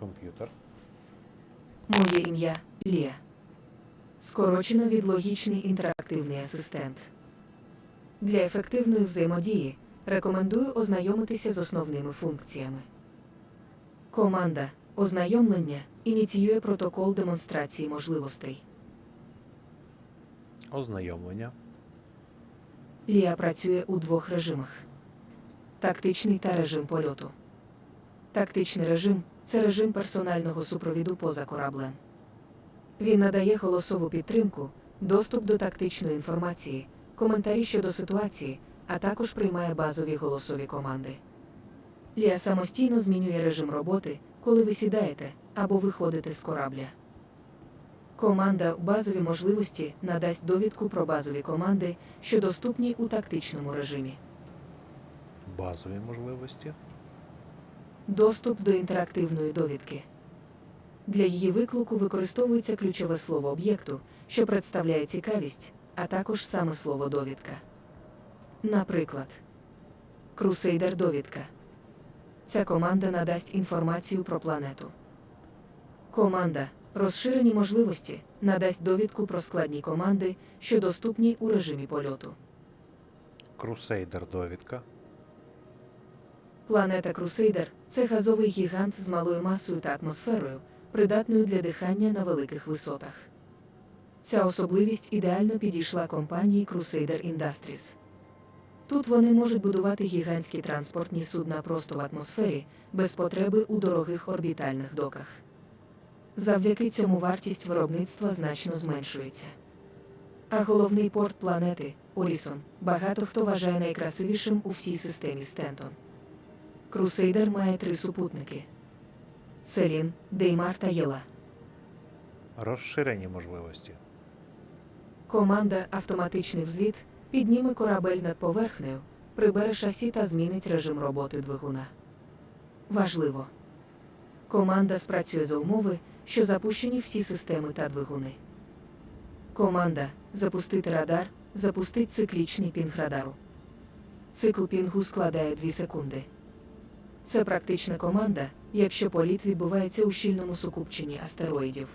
Комп'ютер. Моє ім'я Лія. Скорочено від логічний інтерактивний асистент. Для ефективної взаємодії рекомендую ознайомитися з основними функціями. Команда ознайомлення ініціює протокол демонстрації можливостей. Ознайомлення. Лія працює у двох режимах: тактичний та режим польоту. Тактичний режим це режим персонального супровіду поза кораблем. Він надає голосову підтримку, доступ до тактичної інформації, коментарі щодо ситуації, а також приймає базові голосові команди. Лія самостійно змінює режим роботи, коли ви сідаєте або виходите з корабля. Команда базові можливості надасть довідку про базові команди, що доступні у тактичному режимі. Базові можливості. Доступ до інтерактивної довідки. Для її виклику використовується ключове слово об'єкту, що представляє цікавість, а також саме слово довідка. Наприклад, Crusader довідка. Ця команда надасть інформацію про планету. Команда розширені можливості надасть довідку про складні команди, що доступні у режимі польоту. Крусейдер довідка. Планета Крусейдер це газовий гігант з малою масою та атмосферою, придатною для дихання на великих висотах. Ця особливість ідеально підійшла компанії Crusader Industries. Тут вони можуть будувати гігантські транспортні судна просто в атмосфері, без потреби у дорогих орбітальних доках. Завдяки цьому вартість виробництва значно зменшується. А головний порт планети Орісон багато хто вважає найкрасивішим у всій системі Стентон. Крусейдер має три супутники: Селін, Деймар та Єла. Розширені можливості. Команда Автоматичний взліт підніме корабель над поверхнею, прибере шасі та змінить режим роботи двигуна. Важливо. Команда спрацює за умови, що запущені всі системи та двигуни. Команда запустити радар, запустить циклічний пінг радару. Цикл пінгу складає 2 секунди. Це практична команда, якщо політ відбувається у щільному сукупченні астероїдів.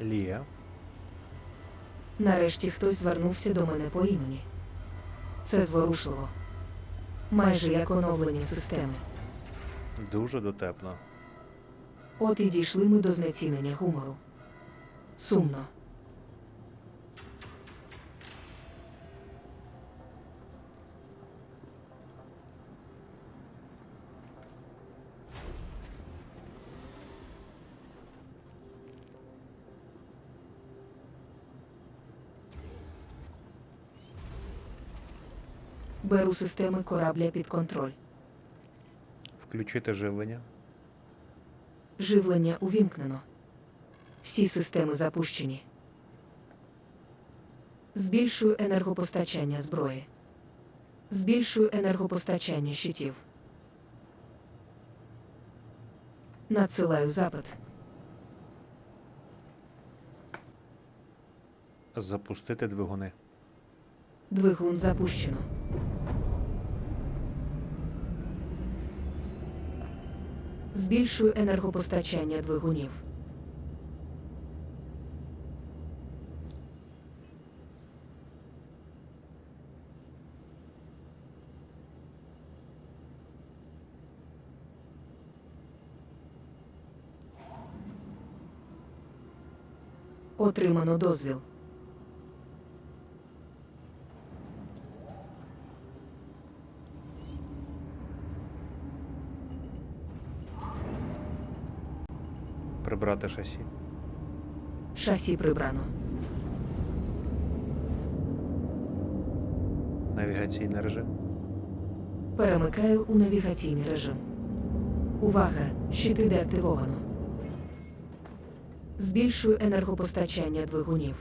Лія. Нарешті хтось звернувся до мене по імені. Це зворушливо. Майже як оновлення системи. Дуже дотепно. От і дійшли ми до знецінення гумору. Сумно. Беру системи корабля під контроль. Включити живлення. Живлення увімкнено. Всі системи запущені. Збільшую енергопостачання зброї. Збільшую енергопостачання щитів. Надсилаю запит. Запустити двигуни. Двигун запущено. Збільшую енергопостачання двигунів. Отримано дозвіл. Прибрати шасі. Шасі прибрано. Навігаційний режим. Перемикаю у навігаційний режим. Увага! Щити деактивовано. Збільшую енергопостачання двигунів.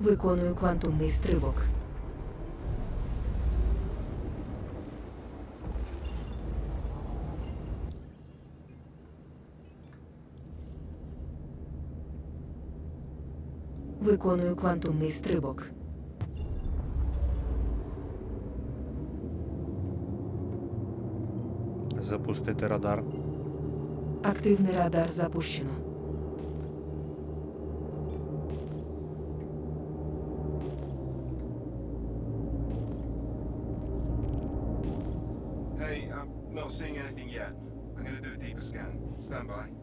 Виконую квантумний стрибок. Виконую квантумний стрибок. Запустити радар. Активний радар запущено. Hey, I'm not seeing anything yet. I'm gonna do a deeper scan. Stand by.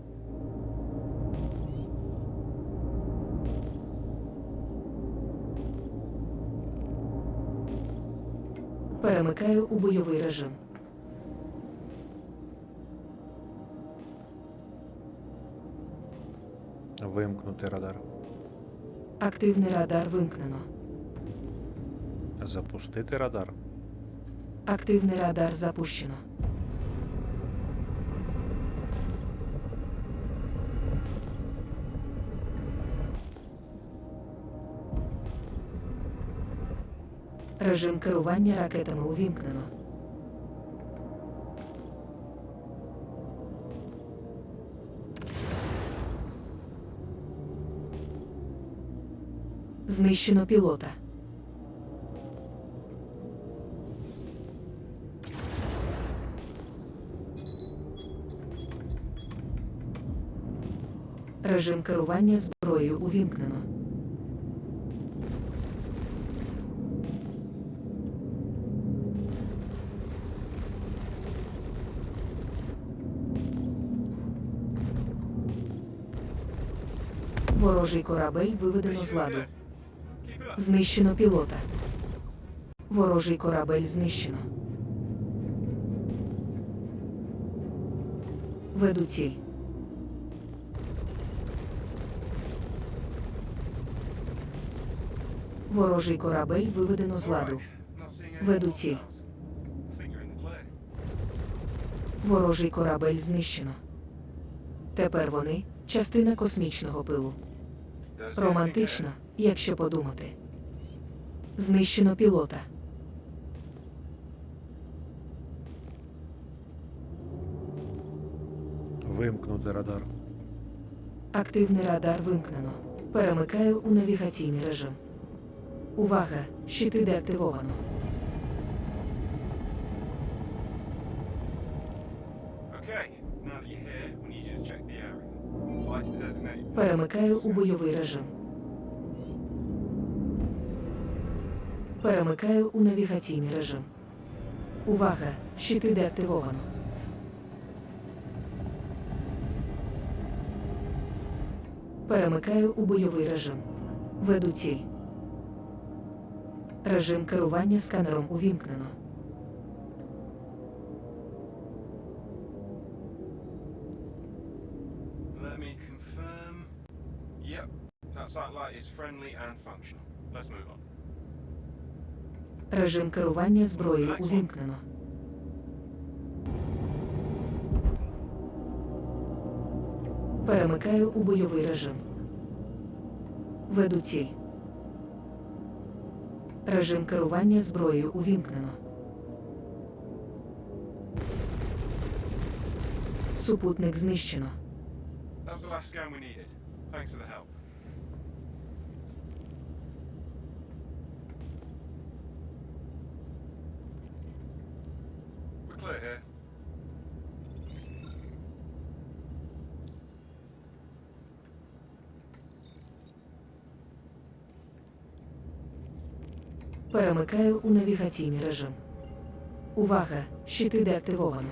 Перемикаю у бойовий режим. Вимкнути радар. Активний радар вимкнено. Запустити радар. Активний радар запущено. Режим керування ракетами увімкнено. Знищено пілота. Режим керування зброєю увімкнено. Ворожий корабель виведено з ладу. Знищено пілота. Ворожий корабель знищено. Веду ціль. Ворожий корабель виведено з ладу. Веду ціль. Ворожий корабель знищено. Тепер вони частина космічного пилу. Романтично, якщо подумати. Знищено пілота. Вимкнути радар. Активний радар вимкнено. Перемикаю у навігаційний режим. Увага! Щити деактивовано. Перемикаю у бойовий режим. Перемикаю у навігаційний режим. Увага! Щити деактивовано. Перемикаю у бойовий режим. Веду ціль. Режим керування сканером увімкнено. Friendly and functional. Let's move on. Режим керування зброєю увімкнено. Перемикаю у бойовий режим. Веду ціль. Режим керування зброєю увімкнено. Супутник знищено. That was the last scan we needed. Thanks for the help. Перемикаю у навігаційний режим. Увага! Щити деактивовано.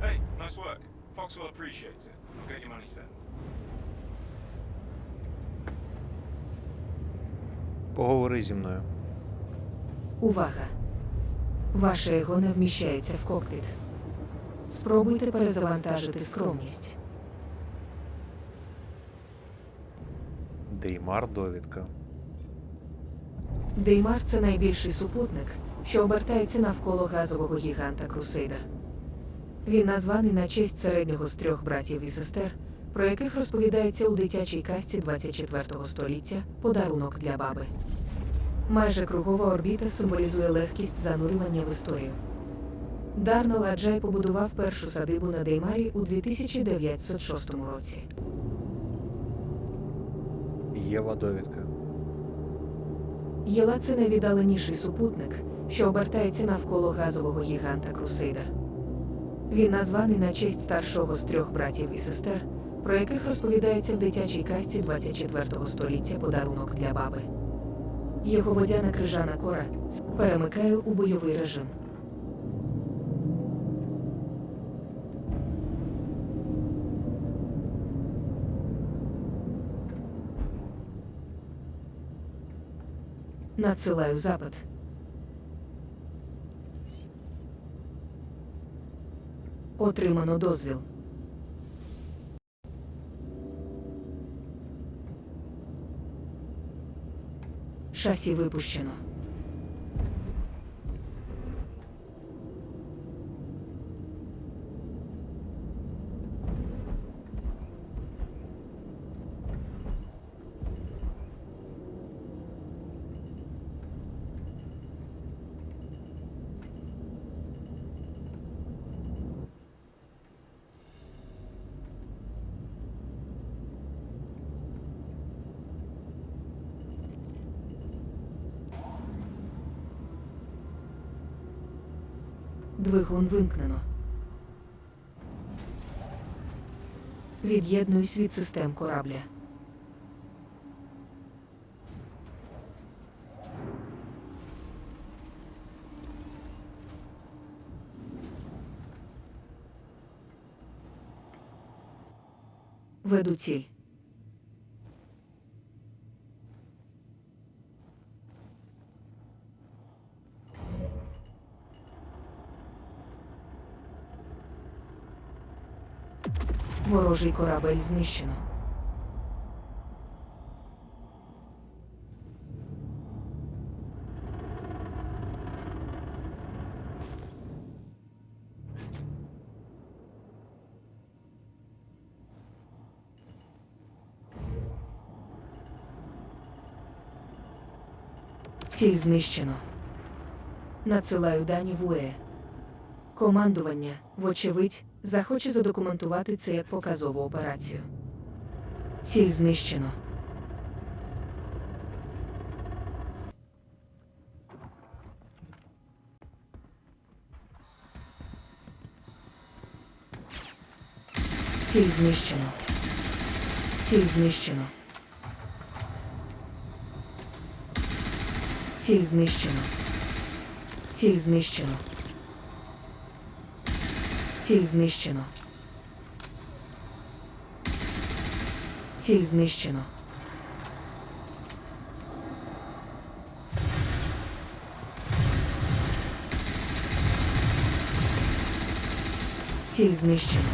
Hey, nice work. Foxwell appreciates it. I'll get your money sent. Поговори зі мною. Увага! Ваше его не вміщається в кокпіт. Спробуйте перезавантажити скромність. Деймар довідка. Деймар це найбільший супутник, що обертається навколо газового гіганта Крусейдер. Він названий на честь середнього з трьох братів і сестер, про яких розповідається у дитячій казці 24 століття Подарунок для баби. Майже кругова орбіта символізує легкість занурювання в історію. Дарно Ладжай побудував першу садибу на Деймарі у 2906 році. Єва довідка. Єла це найвіддаленіший супутник, що обертається навколо газового гіганта Крусейдер. Він названий на честь старшого з трьох братів і сестер, про яких розповідається в дитячій казці 24 століття подарунок для баби. Його водяна крижана кора перемикає у бойовий режим. Надсилаю запит. Отримано дозвіл. Шасі випущено. Двигун вимкнено. Від'єднуюсь від систем корабля. Веду ціль. Ворожий корабель знищено. Ціль знищено. Надсилаю дані в УЕ. Командування, вочевидь, захоче задокументувати це як показову операцію. Ціль знищено. Ціль знищено. Ціль знищено. Ціль знищено. Ціль знищено. Ціль знищено. Ціль знищено. Ціль знищено.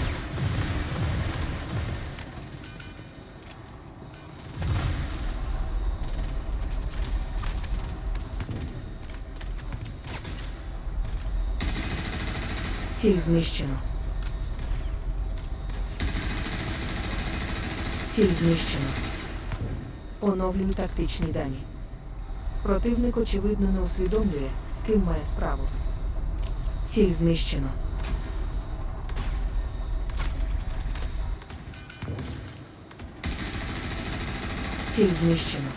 Ціль знищено. Ціль знищена. Оновлюю тактичні дані. Противник, очевидно, не усвідомлює, з ким має справу. Ціль знищена. Ціль знищено.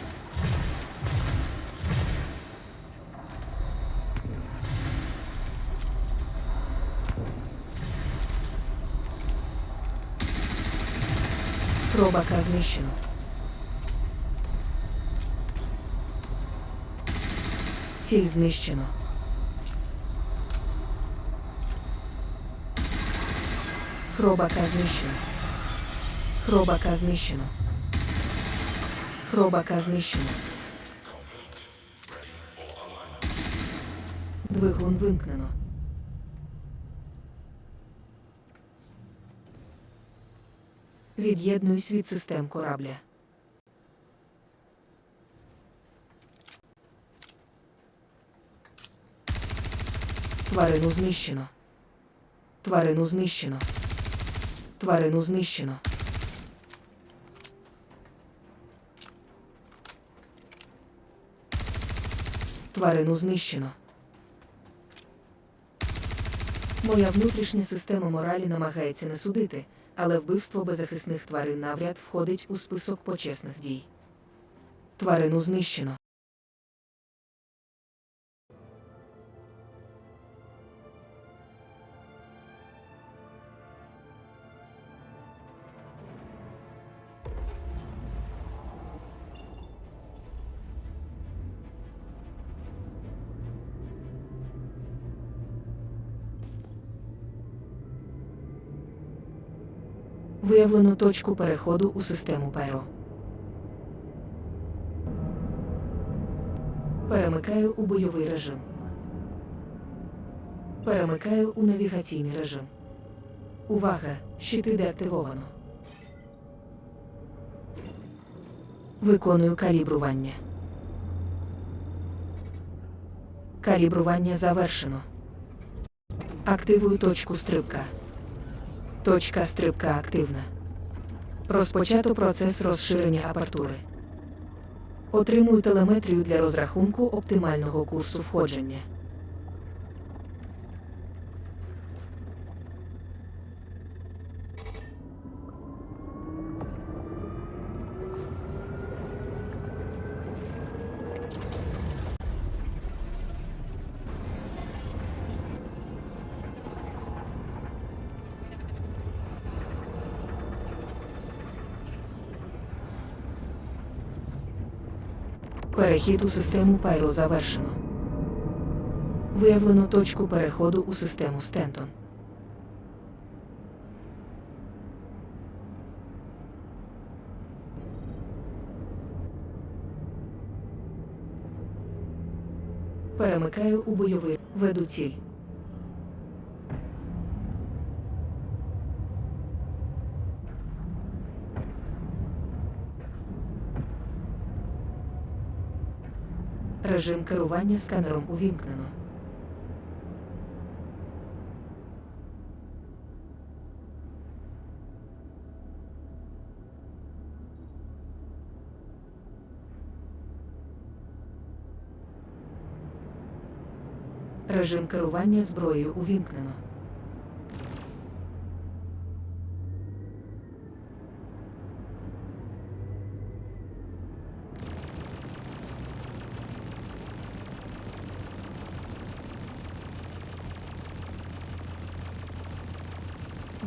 Пробака знищено. Ціль знищено. Хробака знищено. Хробака знищено. Хробака знищено. Двигун вимкнено. Від'єднуюсь від систем корабля. Тварину знищено. Тварину знищено. Тварину знищено. Тварину знищено. Моя внутрішня система моралі намагається не судити, але вбивство беззахисних тварин навряд входить у список почесних дій. Тварину знищено. Виявлено точку переходу у систему Пайро. Перемикаю у бойовий режим. Перемикаю у навігаційний режим. Увага! Щити деактивовано. Виконую калібрування. Калібрування завершено. Активую точку стрибка. Точка стрибка активна. Розпочато процес розширення апертури. Отримую телеметрію для розрахунку оптимального курсу входження. Перехід у систему Пайро завершено. Виявлено точку переходу у систему Стентон. Перемикаю у бойовий. Веду ціль. Режим керування сканером увімкнено. Режим керування зброєю увімкнено.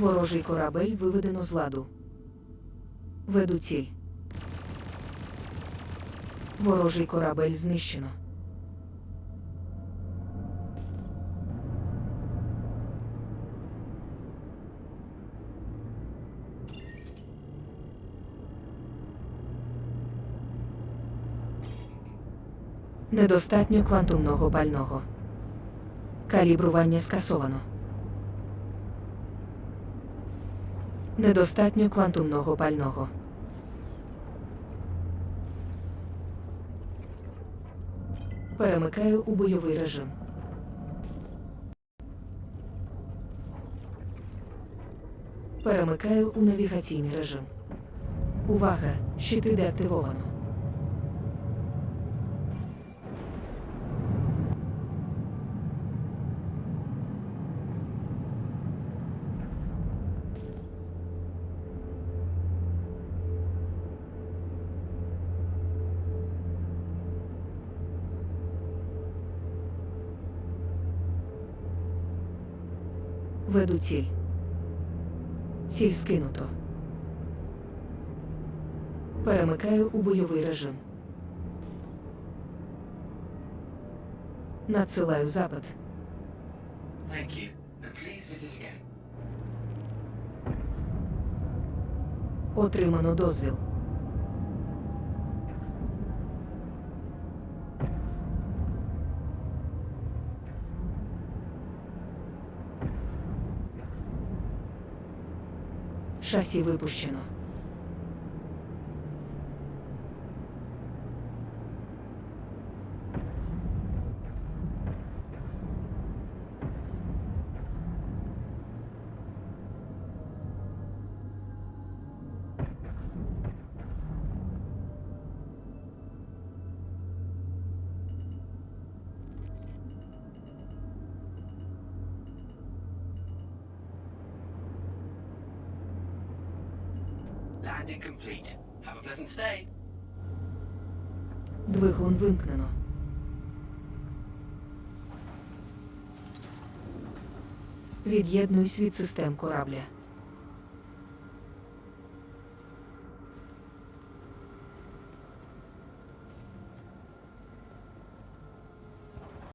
Ворожий корабель виведено з ладу. Веду ціль. Ворожий корабель знищено. Недостатньо квантумного пального. Калібрування скасовано. Недостатньо квантумного пального. Перемикаю у бойовий режим. Перемикаю у навігаційний режим. Увага! Щити деактивовано. Веду ціль. Ціль скинуто. Перемикаю у бойовий режим. Надсилаю запит. Thank you. Please visit again. Отримано дозвіл. Шасі випущено. Landing complete. Have a pleasant stay. Двигун вимкнено. Від'єднуюсь від систем корабля.